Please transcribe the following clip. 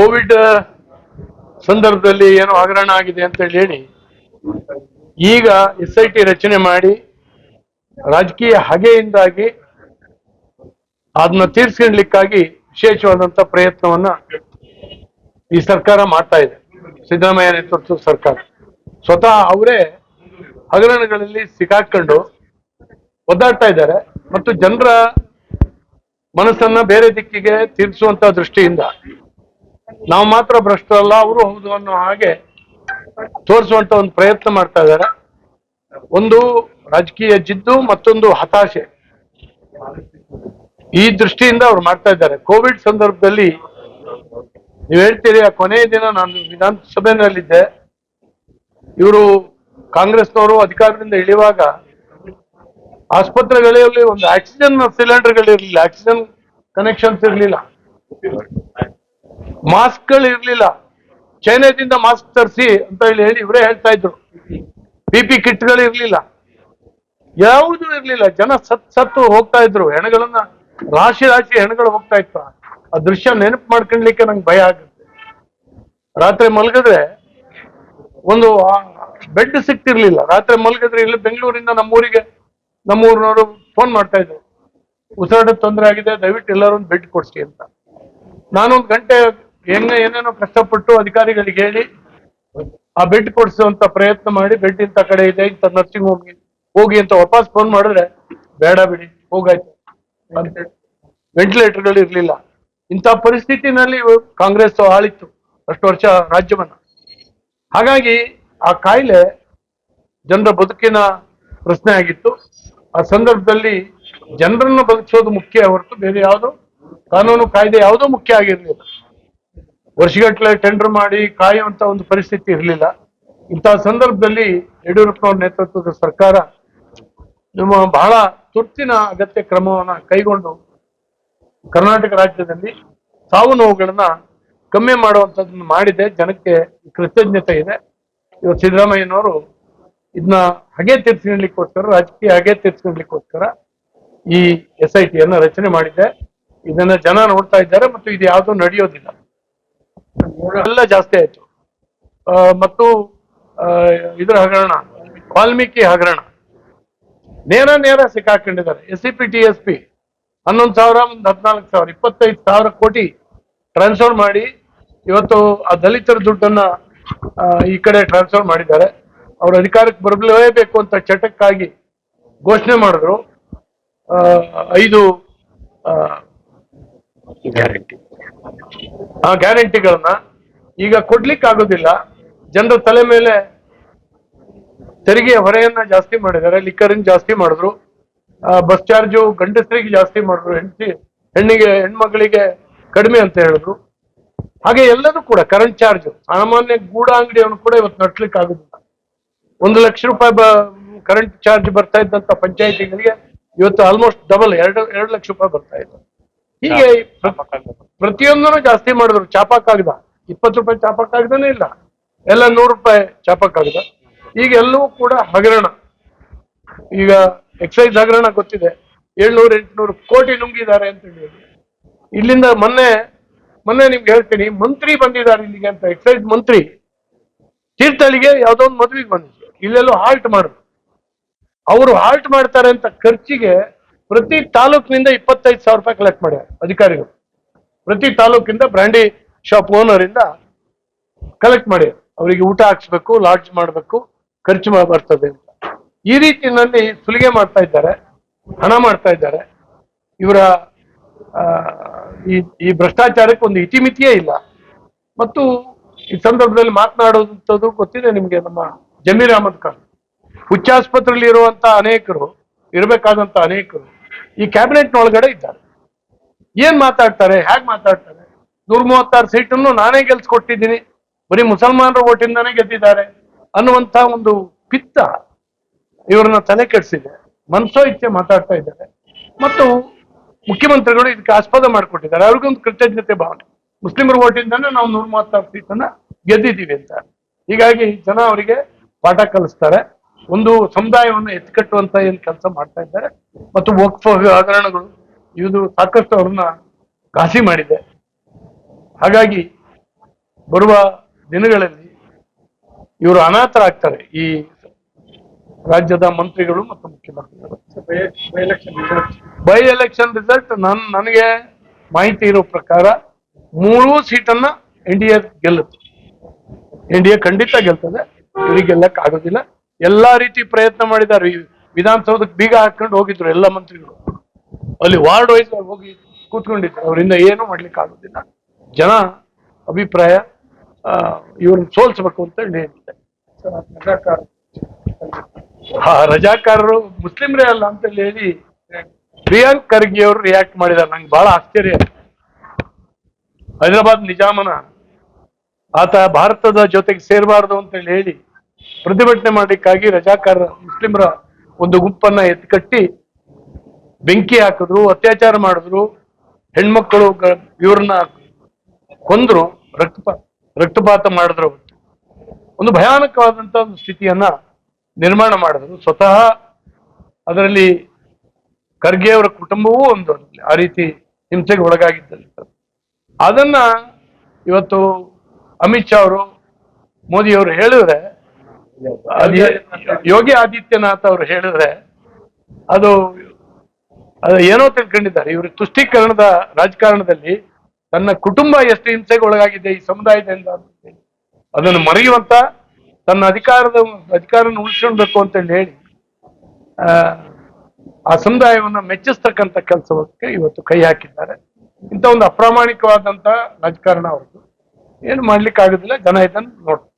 Covid ಸಂದರ್ಭದಲ್ಲಿ ಏನೋ ಹಗರಣ ಆಗಿದೆ ಅಂತ ಹೇಳಿ, ಈಗ ಎಸ್ ಐ ಟಿ ರಚನೆ ಮಾಡಿ, ರಾಜಕೀಯ ಹಗೆಯಿಂದಾಗಿ ಅದನ್ನ ತೀರ್ಸ್ಕೊಳ್ಲಿಕ್ಕಾಗಿ ವಿಶೇಷವಾದಂತ ಪ್ರಯತ್ನವನ್ನ ಈ ಸರ್ಕಾರ ಮಾಡ್ತಾ ಇದೆ. ಸಿದ್ದರಾಮಯ್ಯ ನೇತೃತ್ವದ ಸರ್ಕಾರ. ಸ್ವತಃ ಅವರೇ ಹಗರಣಗಳಲ್ಲಿ ಸಿಕ್ಕಾಕೊಂಡು ಒದ್ದಾಡ್ತಾ ಇದ್ದಾರೆ ಮತ್ತು ಜನರ ಮನಸ್ಸನ್ನ ಬೇರೆ ದಿಕ್ಕಿಗೆ ತಿರ್ಸುವಂತ ದೃಷ್ಟಿಯಿಂದ ನಾವು ಮಾತ್ರ ಭ್ರಷ್ಟರಲ್ಲ, ಅವರು ಹೌದು ಅನ್ನೋ ಹಾಗೆ ತೋರಿಸುವಂತ ಒಂದು ಪ್ರಯತ್ನ ಮಾಡ್ತಾ ಇದ್ದಾರೆ. ಒಂದು ರಾಜಕೀಯ ಜಿದ್ದು, ಮತ್ತೊಂದು ಹತಾಶೆ. ಈ ದೃಷ್ಟಿಯಿಂದ ಅವ್ರು ಮಾಡ್ತಾ ಇದ್ದಾರೆ. ಕೋವಿಡ್ ಸಂದರ್ಭದಲ್ಲಿ ನೀವು ಹೇಳ್ತೀರಿ, ಆ ಕೊನೆಯ ದಿನ ನಾನು ವಿಧಾನಸಭೆನಲ್ಲಿದ್ದೆ ಇವರು ಕಾಂಗ್ರೆಸ್ನವರು ಅಧಿಕಾರದಿಂದ ಇಳಿಯುವಾಗ ಆಸ್ಪತ್ರೆಗಳಲ್ಲಿ ಒಂದು ಆಕ್ಸಿಜನ್ ಸಿಲಿಂಡರ್ಗಳಿರಲಿಲ್ಲ, ಆಕ್ಸಿಜನ್ ಕನೆಕ್ಷನ್ಸ್ ಇರ್ಲಿಲ್ಲ. ಮಾಸ್ಕ್ಗಳು ಇರಲಿಲ್ಲ. ಚೈನಾದಿಂದ ಮಾಸ್ಕ್ ತರಿಸಿ ಅಂತ ಹೇಳಿ ಹೇಳಿ ಇವರೇ ಹೇಳ್ತಾ ಇದ್ರು. ಪಿ ಪಿ ಕಿಟ್ಗಳು ಇರಲಿಲ್ಲ. ಯಾವುದೂ ಇರ್ಲಿಲ್ಲ. ಜನ ಸತ್ ಸತ್ತು ಹೋಗ್ತಾ ಇದ್ರು. ಹೆಣಗಳನ್ನ ರಾಶಿ ರಾಶಿ ಹೆಣಗಳು ಹೋಗ್ತಾ ಇತ್ತು. ಆ ದೃಶ್ಯ ನೆನಪು ಮಾಡ್ಕೊಳ್ಲಿಕ್ಕೆ ನಂಗೆ ಭಯ ಆಗುತ್ತೆ. ರಾತ್ರಿ ಮಲಗಿದ್ರೆ ಒಂದು ಬೆಡ್ ಸಿಕ್ತಿರ್ಲಿಲ್ಲ. ರಾತ್ರಿ ಮಲಗಿದ್ರೆ ಇಲ್ಲಿ ಬೆಂಗಳೂರಿಂದ ನಮ್ಮೂರಿಗೆ, ನಮ್ಮೂರಿನವರು ಫೋನ್ ಮಾಡ್ತಾ ಇದ್ರು. ಉಸಿರಾಟದ ತೊಂದರೆ ಆಗಿದೆ, ದಯವಿಟ್ಟು ಎಲ್ಲರೂ ಬೆಡ್ ಕೊಡ್ಸಿ ಅಂತ. ನಾನೊಂದು ಗಂಟೆ ಹೆಂಗ ಏನೇನೋ ಕಷ್ಟಪಟ್ಟು ಅಧಿಕಾರಿಗಳಿಗೆ ಹೇಳಿ ಆ ಬೆಡ್ ಕೊಡಿಸುವಂತ ಪ್ರಯತ್ನ ಮಾಡಿ ಬೆಡ್ ಇಂತ ಕಡೆ ಇದೆ, ಇಂತ ನರ್ಸಿಂಗ್ ಹೋಗಿ ಹೋಗಿ ಅಂತ ವಾಪಸ್ ಫೋನ್ ಮಾಡಿದ್ರೆ ಬೇಡ ಬಿಡಿ, ಹೋಗಾಯ್ತು. ವೆಂಟಿಲೇಟರ್ಗಳು ಇರ್ಲಿಲ್ಲ. ಇಂಥ ಪರಿಸ್ಥಿತಿನಲ್ಲಿ ಕಾಂಗ್ರೆಸ್ ಆಳಿತ್ತು ಅಷ್ಟು ವರ್ಷ ರಾಜ್ಯವನ್ನ. ಹಾಗಾಗಿ ಆ ಕಾಯಿಲೆ ಜನರ ಬದುಕಿನ ಪ್ರಶ್ನೆ ಆಗಿತ್ತು. ಆ ಸಂದರ್ಭದಲ್ಲಿ ಜನರನ್ನು ಬದುಕಿಸೋದು ಮುಖ್ಯ ಹೊರತು ಬೇರೆ ಯಾವುದೋ, ಕಾನೂನು ಕಾಯ್ದೆ ಯಾವುದೋ ಮುಖ್ಯ ಆಗಿರ್ಲಿಲ್ಲ. ವರ್ಷಗಟ್ಟಲೆ ಟೆಂಡರ್ ಮಾಡಿ ಕಾಯುವಂತ ಒಂದು ಪರಿಸ್ಥಿತಿ ಇರಲಿಲ್ಲ. ಇಂತಹ ಸಂದರ್ಭದಲ್ಲಿ ಯಡಿಯೂರಪ್ಪನವ್ರ ನೇತೃತ್ವದ ಸರ್ಕಾರ ನಮ್ಮ ಬಹಳ ತುರ್ತಿನ ಅಗತ್ಯ ಕ್ರಮವನ್ನ ಕೈಗೊಂಡು ಕರ್ನಾಟಕ ರಾಜ್ಯದಲ್ಲಿ ಸಾವು ನೋವುಗಳನ್ನ ಕಮ್ಮಿ ಮಾಡುವಂತದನ್ನ ಮಾಡಿದೆ. ಜನಕ್ಕೆ ಕೃತಜ್ಞತೆ ಇದೆ. ಇವತ್ತು ಸಿದ್ದರಾಮಯ್ಯನವರು ಇದನ್ನ ಹಗೆ ತೀರ್ಸ್ಕೊಳ್ಲಿಕ್ಕೋಸ್ಕರ ರಾಜಕೀಯ ಹಗೆ ತೀರ್ಸ್ಕೊಳ್ಲಿಕ್ಕೋಸ್ಕರ ಈ ಎಸ್ ಐ ಟಿಯನ್ನ ರಚನೆ ಮಾಡಿದೆ ಇದನ್ನ ಜನ ನೋಡ್ತಾ ಇದ್ದಾರೆ ಮತ್ತು ಇದು ಯಾವುದೂ ನಡೆಯೋದಿಲ್ಲ. ಎಲ್ಲ ಜಾಸ್ತಿ ಆಯ್ತು. ಮತ್ತು ಇದರ ಹಗರಣ ವಾಲ್ಮೀಕಿ ಹಗರಣ. ನೇರ ನೇರ ಸಿಕ್ಕಾಕೊಂಡಿದ್ದಾರೆ. S C P T S P ಹನ್ನೊಂದು ಸಾವಿರ ಒಂದು ಹದಿನಾಲ್ಕು ಸಾವಿರ ಇಪ್ಪತ್ತೈದು ಸಾವಿರ ಕೋಟಿ ಟ್ರಾನ್ಸ್ಫರ್ ಮಾಡಿ ಇವತ್ತು ಆ ದಲಿತರ ದುಡ್ಡನ್ನ ಈ ಕಡೆ ಟ್ರಾನ್ಸ್ಫರ್ ಮಾಡಿದ್ದಾರೆ. ಅವ್ರ ಅಧಿಕಾರಕ್ಕೆ ಬರಲೇಬೇಕು ಅಂತ ಚಟಕ್ಕಾಗಿ ಘೋಷಣೆ ಮಾಡಿದ್ರು. ಐದು ಆ, ಆ ಗ್ಯಾರಂಟಿಗಳನ್ನ ಈಗ ಕೊಡ್ಲಿಕ್ಕೆ ಆಗೋದಿಲ್ಲ ಜನರ ತಲೆ ಮೇಲೆ ತೆರಿಗೆ ಹೊರೆಯನ್ನ ಜಾಸ್ತಿ ಮಾಡಿದ್ದಾರೆ ಲಿಕ್ಕರಿನ್ ಜಾಸ್ತಿ ಮಾಡಿದ್ರು ಬಸ್ ಚಾರ್ಜು ಗಂಡಸರಿಗೆ ಜಾಸ್ತಿ ಮಾಡಿದ್ರು, ಹೆಂಡತಿ, ಹೆಣ್ಣಿಗೆ, ಹೆಣ್ಮಗಳಿಗೆ ಕಡಿಮೆ ಅಂತ ಹೇಳಿದ್ರು. ಹಾಗೆ ಎಲ್ಲದೂ ಕೂಡ ಕರೆಂಟ್ ಚಾರ್ಜ್ ಸಾಮಾನ್ಯ ಗೂಡ ಅಂಗಡಿಯವನು ಕೂಡ ಇವತ್ತು ನಡ್ಸ್ಲಿಕ್ಕೆ ಆಗುದಿಲ್ಲ ಒಂದು ಲಕ್ಷ ರೂಪಾಯಿ ಕರೆಂಟ್ ಚಾರ್ಜ್ ಬರ್ತಾ ಇದ್ದಂತ ಪಂಚಾಯತಿಗಳಿಗೆ ಇವತ್ತು ಆಲ್ಮೋಸ್ಟ್ ಡಬಲ್ ಎರಡು ಎರಡು ಲಕ್ಷ ರೂಪಾಯಿ ಬರ್ತಾ ಇದೆ. ಹೀಗೆ ಪ್ರ- ಪ್ರತಿಯೊಂದನ್ನು ಜಾಸ್ತಿ ಮಾಡಿದ್ರು ಚಾಪಾ ಕಾಗದ ಇಪ್ಪತ್ತು ರೂಪಾಯಿ ಚಾಪಾ ಕಾಗದನೇ ಇಲ್ಲ. ಎಲ್ಲ ನೂರು ರೂಪಾಯಿ ಚಾಪಾ ಕಾಗದ ಈಗ ಎಲ್ಲವೂ ಕೂಡ ಹಗರಣ. ಈಗ ಎಕ್ಸೈಸ್ ಹಗರಣ ಗೊತ್ತಿದೆ. ಏಳ್ನೂರು ಎಂಟುನೂರು ಕೋಟಿ ನುಂಗಿದ್ದಾರೆ ಅಂತ ಹೇಳಿ ಇಲ್ಲಿಂದ ಮೊನ್ನೆ ಮೊನ್ನೆ ನಿಮ್ಗೆ ಹೇಳ್ತೀನಿ ಮಂತ್ರಿ ಬಂದಿದ್ದಾರೆ ಇಲ್ಲಿಗೆ ಅಂತ. ಎಕ್ಸೈಸ್ ಮಂತ್ರಿ ತೀರ್ಥಹಳ್ಳಿಗೆ ಯಾವುದೋ ಒಂದು ಮದುವೆಗೆ ಬಂದಿದ್ರು. ಇಲ್ಲೆಲ್ಲೂ ಹಾಲ್ಟ್ ಮಾಡಿದ್ರು. ಅವರು ಹಾಲ್ಟ್ ಮಾಡ್ತಾರೆ ಅಂತ ಖರ್ಚಿಗೆ ಪ್ರತಿ ತಾಲೂಕಿನಿಂದ ಇಪ್ಪತ್ತೈದು ಸಾವಿರ ರೂಪಾಯಿ ಕಲೆಕ್ಟ್ ಮಾಡ್ಯಾರ ಅಧಿಕಾರಿಗಳು. ಪ್ರತಿ ತಾಲೂಕಿಂದ ಬ್ರ್ಯಾಂಡಿ ಶಾಪ್ ಓನರ್ ಇಂದ ಕಲೆಕ್ಟ್ ಮಾಡ್ಯಾರ. ಅವರಿಗೆ ಊಟ ಹಾಕ್ಸ್ಬೇಕು ಲಾಡ್ಜ್ ಮಾಡಬೇಕು, ಖರ್ಚು ಬರ್ತದೆ ಅಂತ. ಈ ರೀತಿಯಲ್ಲಿ ಸುಲಿಗೆ ಮಾಡ್ತಾ ಇದ್ದಾರೆ, ಹಣ ಮಾಡ್ತಾ ಇದ್ದಾರೆ. ಇವರ ಈ ಈ ಭ್ರಷ್ಟಾಚಾರಕ್ಕೆ ಒಂದು ಇತಿಮಿತಿಯೇ ಇಲ್ಲ. ಮತ್ತು ಈ ಸಂದರ್ಭದಲ್ಲಿ ಮಾತನಾಡುವಂಥದ್ದು ಗೊತ್ತಿದೆ ನಿಮಗೆ ನಮ್ಮ ಜಮೀರ್ ಅಹಮದ್ ಖಾನ್. ಹುಚ್ಚಾಸ್ಪತ್ರೆಯಲ್ಲಿ ಇರುವಂತಹ ಅನೇಕರು ಇರಬೇಕಾದಂತ ಅನೇಕರು ಈ ಕ್ಯಾಬಿನೆಟ್ ಒಳಗಡೆ ಇದ್ದಾರೆ. ಏನ್ ಮಾತಾಡ್ತಾರೆ ಹೇಗೆ ಮಾತಾಡ್ತಾರೆ? ನೂರ ಮೂವತ್ತಾರು ಸೀಟನ್ನು ನಾನೇ ಗೆಲ್ಸ್ಕೊಟ್ಟಿದ್ದೀನಿ. ಬರೀ ಮುಸಲ್ಮಾನರ ಓಟಿಂದಾನೇ ಗೆದ್ದಿದ್ದಾರೆ ಅನ್ನುವಂತ ಒಂದು ಪಿತ್ತ ಇವರನ್ನ ತಲೆ ಕೆಡಿಸಿದೆ. ಮನಸೋ ಇಚ್ಛೆ ಮಾತಾಡ್ತಾ ಇದ್ದಾರೆ. ಮತ್ತು ಮುಖ್ಯಮಂತ್ರಿಗಳು ಇದಕ್ಕೆ ಆಸ್ಪದ ಮಾಡಿಕೊಟ್ಟಿದ್ದಾರೆ. ಅವ್ರಿಗೊಂದು ಕೃತಜ್ಞತೆ ಭಾವನೆ. ಮುಸ್ಲಿಮರ ಓಟಿಂದಾನೆ ನಾವು ನೂರ ಮೂವತ್ತಾರು ಸೀಟನ್ನ ಗೆದ್ದಿದ್ದೀವಿ ಅಂತ. ಹೀಗಾಗಿ ಜನ ಅವರಿಗೆ ಪಾಠ ಕಲಿಸ್ತಾರೆ. ಒಂದು ಸಮುದಾಯವನ್ನು ಎತ್ತಿಕಟ್ಟುವಂತ ಏನು ಕೆಲಸ ಮಾಡ್ತಾ ಇದ್ದಾರೆ. ಮತ್ತು ವಕ್ಫ್ ಹಗರಣಗಳು ಇದು ಸಾಕಷ್ಟು ಅವ್ರನ್ನ ಘಾಸಿ ಮಾಡಿದೆ. ಹಾಗಾಗಿ ಬರುವ ದಿನಗಳಲ್ಲಿ ಇವರು ಅನಾಥರಾಗ್ತಾರೆ ಈ ರಾಜ್ಯದ ಮಂತ್ರಿಗಳು ಮತ್ತು ಮುಖ್ಯಮಂತ್ರಿಗಳು. ಬೈ ಎಲೆಕ್ಷನ್ ರಿಸಲ್ಟ್ ನನ್ ನನಗೆ ಮಾಹಿತಿ ಇರೋ ಪ್ರಕಾರ ಮೂರೂ ಸೀಟನ್ನ ಎನ್ ಡಿ ಎ ಗೆಲ್ಲುತ್ತೆ. ಎನ್ ಡಿ ಎ ಖಂಡಿತ ಗೆಲ್ತದೆ. ಇವರಿಗೆ ಗೆಲ್ಲಕ್ ಆಗೋದಿಲ್ಲ. ಎಲ್ಲಾ ರೀತಿ ಪ್ರಯತ್ನ ಮಾಡಿದ್ದಾರೆ. ವಿಧಾನಸೌಧಕ್ಕೆ ಬೀಗ ಹಾಕೊಂಡು ಹೋಗಿದ್ರು ಎಲ್ಲ ಮಂತ್ರಿಗಳು. ಅಲ್ಲಿ ವಾರ್ಡ್ ವೈಸ್ ಹೋಗಿ ಕೂತ್ಕೊಂಡಿದ್ರು ಅವರಿಂದ ಏನು ಮಾಡ್ಲಿಕ್ಕೆ ಆಗೋದಿಲ್ಲ ಜನ ಅಭಿಪ್ರಾಯ ಇವ್ರನ್ನ ಸೋಲ್ಸ್ಬೇಕು ಅಂತ ಹೇಳಿ ಆ, ರಜಾಕಾರರು ಮುಸ್ಲಿಮ್ರೇ ಅಲ್ಲ ಅಂತ ಹೇಳಿ ಪ್ರಿಯಾಂಕ್ ಖರ್ಗೆ ಅವರು ರಿಯಾಕ್ಟ್ ಮಾಡಿದಾರೆ ನಂಗೆ ಬಹಳ ಆಶ್ಚರ್ಯ. ಹೈದರಾಬಾದ್ ನಿಜಾಮನ ಆತ ಭಾರತದ ಜೊತೆಗೆ ಸೇರಬಾರ್ದು ಅಂತ ಹೇಳಿ ಪ್ರತಿಭಟನೆ ಮಾಡಲಿಕ್ಕಾಗಿ ರಜಾಕಾರ ಮುಸ್ಲಿಮರ ಒಂದು ಗುಂಪನ್ನ ಎತ್ಕಟ್ಟಿ ಬೆಂಕಿ ಹಾಕಿದ್ರು, ಅತ್ಯಾಚಾರ ಮಾಡಿದ್ರು. ಹೆಣ್ಮಕ್ಕಳು ಇವ್ರನ್ನ ಕೊಂದ್ರು ರಕ್ತಪಾತ ರಕ್ತಪಾತ ಮಾಡಿದ್ರು. ಒಂದು ಭಯಾನಕವಾದಂತ ಒಂದು ಸ್ಥಿತಿಯನ್ನ ನಿರ್ಮಾಣ ಮಾಡಿದ್ರು. ಸ್ವತಃ ಅದರಲ್ಲಿ ಖರ್ಗೆ ಅವರ ಕುಟುಂಬವೂ ಒಂದು ಆ ರೀತಿ ಹಿಂಸೆಗೆ ಒಳಗಾಗಿದ್ದಲ್ಲಿ. ಅದನ್ನ ಇವತ್ತು ಅಮಿತ್ ಶಾ ಅವರು ಮೋದಿ ಅವರು ಹೇಳಿದ್ರೆ ಯೋಗಿ ಆದಿತ್ಯನಾಥ್ ಅವರು ಹೇಳಿದ್ರೆ ಅದು ಅದು ಏನೋ ತಿಳ್ಕೊಂಡಿದ್ದಾರೆ. ಇವರು ತುಷ್ಟೀಕರಣದ ರಾಜಕಾರಣದಲ್ಲಿ ತನ್ನ ಕುಟುಂಬ ಎಷ್ಟು ಹಿಂಸೆಗೆ ಒಳಗಾಗಿದೆ ಈ ಸಮುದಾಯದಿಂದ ಅದನ್ನು ಮರೆಯುವಂತ ತನ್ನ ಅಧಿಕಾರದ ಅಧಿಕಾರನ ಉಳಿಸ್ಕೊಳ್ಬೇಕು ಅಂತ ಹೇಳಿ ಆ, ಆ ಸಮುದಾಯವನ್ನ ಮೆಚ್ಚಿಸ್ತಕ್ಕಂಥ ಕೆಲಸಕ್ಕೆ ಇವತ್ತು ಕೈ ಹಾಕಿದ್ದಾರೆ. ಇಂಥ ಒಂದು ಅಪ್ರಾಮಾಣಿಕವಾದಂತ ರಾಜಕಾರಣ ಅವ್ರದ್ದು. ಏನು ಮಾಡ್ಲಿಕ್ಕೆ ಆಗುದಿಲ್ಲ ಜನ ಇದನ್ನು ನೋಡ್ತಾರೆ.